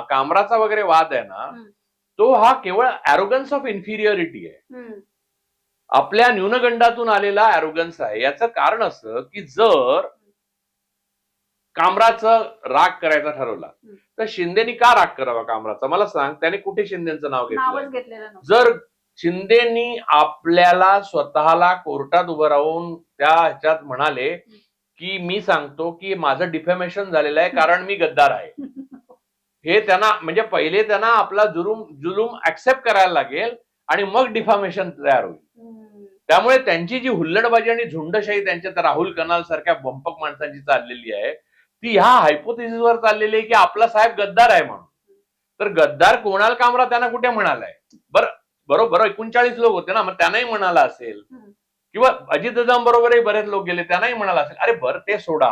कामराचा वगैरे वाद आहे ना. तो हा केवळ अरोगन्स ऑफ इन्फिरियरिटी आहे. आपल्या न्यूनगंडातून आलेला अरोगन्स आहे. याचं कारण असं की जर कामराचं राग करायचा ठरवला. तर शिंदेनी का राग करावा कामराचा? मला सांग त्याने कुठे शिंदेचं नाव घेतलं जर शिंदेनी आपल्याला स्वतःला कोर्टात उभं राहून त्या ह्याच्यात म्हणाले की मी सांगतो की माझं डिफेमेशन झालेलं आहे कारण मी गद्दार आहे. हे त्यांना म्हणजे पहिले त्यांना आपला जुलूम जुलूम ऍक्सेप्ट करायला लागेल आणि मग डिफॉर्मेशन तयार होईल. त्यामुळे त्यांची जी हुल्लडबाजी आणि झुंडशाही त्यांच्या राहुल कनाल सारख्या बंपक माणसांची चाललेली आहे ती ह्या हायपोथेसिसवर चाललेली आहे की आपला साहेब गद्दार आहे म्हणून. तर गद्दार कोणाल कामरा त्यांना कुठे म्हणालाय? बरं बरोबर एकोणचाळीस लोक होते ना मग त्यांनाही म्हणाला असेल. किंवा अजित बरोबरही बरेच लोक गेले त्यांनाही म्हणाला असेल. अरे बरं ते सोडा.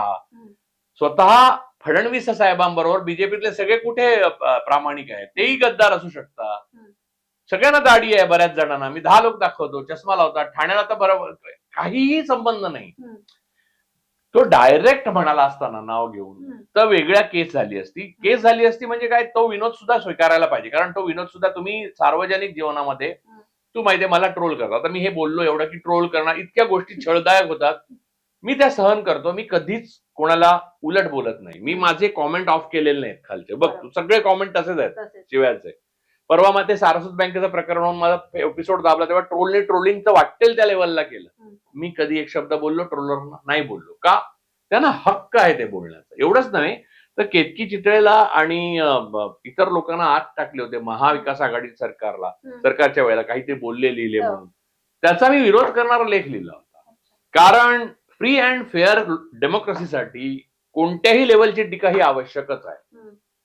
स्वतः फडणवीस साहेबांबरोबर बीजेपीतले सगळे कुठे प्रामाणिक आहेत? तेही गद्दार असू शकतात. सगळ्यांना दाढी आहे बऱ्याच जणांना. मी दहा लोक दाखवतो चष्मा लावतात. ठाण्याला तर बरोबर काहीही संबंध नाही. तो डायरेक्ट म्हणाला असताना नाव घेऊन. तर वेगळ्या केस झाली असती. केस झाली असती म्हणजे काय? तो विनोद सुद्धा स्वीकारायला पाहिजे. कारण तो विनोद सुद्धा तुम्ही सार्वजनिक जीवनामध्ये. तू माहितीये मला ट्रोल करता. आता मी हे बोललो एवढं की ट्रोल करणं इतक्या गोष्टी छळदायक होतात. मी त्या सहन करतो. मी कधीच कोणाला उलट बोलत नाही. मी माझे कॉमेंट ऑफ केलेले नाहीत खालचे. बघ तू सगळे कॉमेंट तसेच आहेत शिव्याचे. परवा मग ते सारस्वत बँकेचं प्रकरण होऊन माझा एपिसोड दाबला तेव्हा ट्रोलने ट्रोलिंगचं वाटेल त्या लेवलला केलं. मी कधी एक शब्द बोललो ट्रोलर नाही बोललो. का? त्यांना हक्क आहे ते बोलण्याचा. एवढंच नाही तर केतकी चितळेला आणि इतर लोकांना आत टाकले होते महाविकास आघाडी सरकारला. सरकारच्या वेळेला काही ते बोलले लिहिले हो. म्हणून. त्याचा मी विरोध करणारा लेख लिहिला होता. कारण फ्री अँड फेअर डेमोक्रेसीसाठी कोणत्याही लेवलची टीका ही आवश्यकच आहे.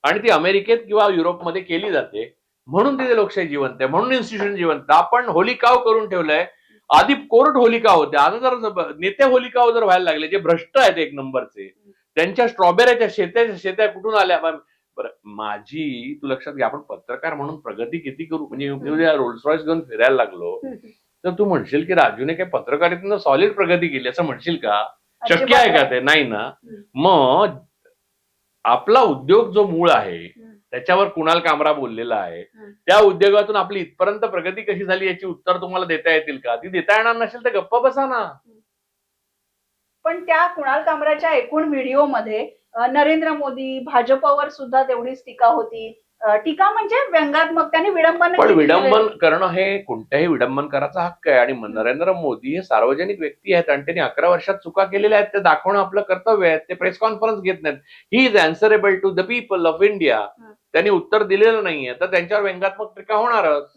आणि ती अमेरिकेत किंवा युरोपमध्ये केली जाते. म्हणून तिथे लोकशाही जिवंत आहे. म्हणून इन्स्टिट्यूशन जिवंत. आपण होलिकाव करून ठेवलंय. आधी कोर्ट होलिका होत्या आता जर नेते होलिकाव जर व्हायला लागले जे भ्रष्ट आहेत एक नंबरचे त्यांच्या स्ट्रॉबेरीच्या शेत्या शेत्या कुठून आल्या? माझी तू लक्षात घ्या आपण पत्रकार म्हणून प्रगती किती करू? म्हणजे रोल्स रॉयस घेऊन फिरायला लागलो. तर तू म्हणशील की राजूने काही पत्रकारितेनं सॉलिड प्रगती केली असं म्हणशील का? शक्य आहे का ते? नाही ना. मग आपला उद्योग जो मूळ आहे. त्याच्यावर कुणाल कामरा बोललेला आहे. त्या उद्योगातून आपली इथपर्यंत प्रगती कशी झाली याची उत्तर तुम्हाला देता येतील का? ती देता येणार नसेल तर गप्प बसा ना. पण त्या कुणाल कामराच्या एकूण व्हिडिओमध्ये नरेंद्र मोदी भाजपवर सुद्धा तेवढीच टीका होती. टीका म्हणजे व्यंगात्मक त्यांनी विडंबन पण विडंबन करणं हे कोणत्याही विडंबन करायचा हक्क आहे. आणि नरेंद्र मोदी हे सार्वजनिक व्यक्ती आहेत आणि त्यांनी अकरा वर्षात चुका केलेल्या आहेत. ते दाखवणं आपलं कर्तव्य आहे. ते प्रेस कॉन्फरन्स घेत नाहीत. He is answerable to the people of India. त्यांनी उत्तर दिलेलं नाहीये. तर त्यांच्यावर व्यंगात्मक टीका होणारच.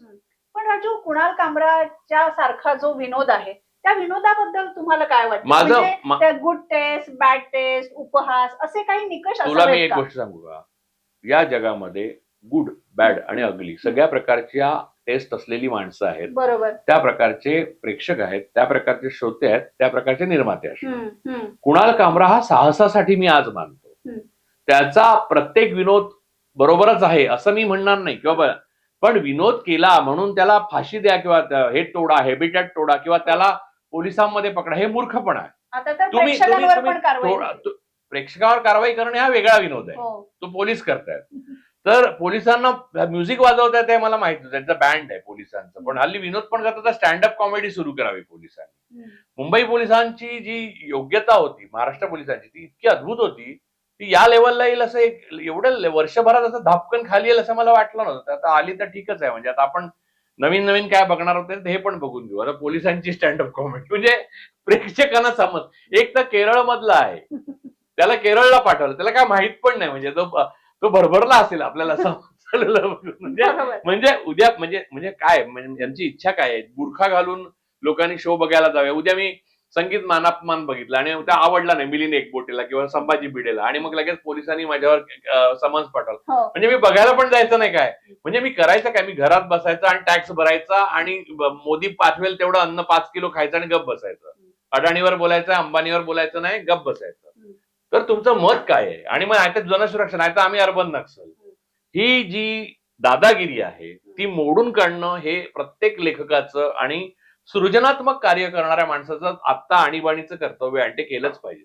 पण राजू कुणाल कामराच्या सारखा जो विनोद आहे त्या विनोदाबद्दल तुम्हाला काय वाटतं? माझं गुड टेस्ट बॅड टेस्ट उपहास असे काही निकष तुला मी एक? गोष्ट सांगू का? या जगामध्ये गुड बॅड आणि अगली सगळ्या प्रकारच्या टेस्ट असलेली माणसं आहेत. बरोबर. त्या प्रकारचे प्रेक्षक आहेत त्या प्रकारचे श्रोते आहेत त्या प्रकारचे निर्माते आहेत. कुणाल कामरा हा साहसासाठी मी आज मानतो. त्याचा प्रत्येक विनोद बरोबरच आहे असं मी म्हणणार नाही किंवा पण विनोद केला म्हणून त्याला फाशी द्या किंवा हे तोडा हेबिटॅट तोडा किंवा त्याला पोलिसांमध्ये पकडा हे मूर्खपणा आहे. तुम्ही कारवाई. प्रेक्षकावर कारवाई करणे हा वेगळा विनोद आहे. हो. तो पोलीस करतायत. तर पोलिसांना म्युझिक वाजवतायत हे मला माहीत नाही त्यांचा बँड आहे पोलिसांचं. पण हल्ली विनोद पण करतात स्टँडअप कॉमेडी सुरू करावी पोलिसांनी. मुंबई पोलिसांची जी योग्यता होती महाराष्ट्र पोलिसांची ती इतकी अद्भुत होती ती या लेवलला येईल असं एक एवढं वर्षभरात असं धापकन खाली येईल असं मला वाटलं नव्हतं. आता आली तर ठीकच आहे. म्हणजे आता आपण नवीन नवीन काय बघणार होते हे पण बघून घेऊ. आता पोलिसांची स्टँडअप कॉमेडी म्हणजे प्रेक्षकांना समज. एक तर केरळ मधला आहे. त्याला केरळला पाठवलं. त्याला काय माहीत पण नाही. म्हणजे तो तो भरभरला असेल आपल्याला. म्हणजे म्हणजे उद्या म्हणजे म्हणजे काय? म्हणजे यांची इच्छा काय आहे? बुरखा घालून लोकांनी शो बघायला जावे उद्या मी संगीत मानापमान बघितलं आणि त्या आवडला नाही मिलिंद एकबोटेला किंवा संभाजी भिडेला. आणि मग लगेच पोलिसांनी माझ्यावर समन्स पाठवलं. हो. म्हणजे मी बघायला पण जायचं नाही काय? म्हणजे मी करायचं काय? मी घरात बसायचं आणि टॅक्स भरायचा आणि मोदी पाठवेल तेवढं अन्न पाच किलो खायचं आणि गप बसायचं. अडाणीवर बोलायचं अंबानीवर बोलायचं नाही गप बसायचं. तर तुमचं मत काय आहे? आणि मग नाही जनसुरक्षा नाही तर आम्ही अर्बन नक्सल. ही जी दादागिरी आहे ती मोडून काढणं हे प्रत्येक लेखकाचं आणि सृजनात्मक कार्य करणाऱ्या माणसाचं आत्ता आणीबाणीचं कर्तव्य आणि ते केलंच पाहिजे.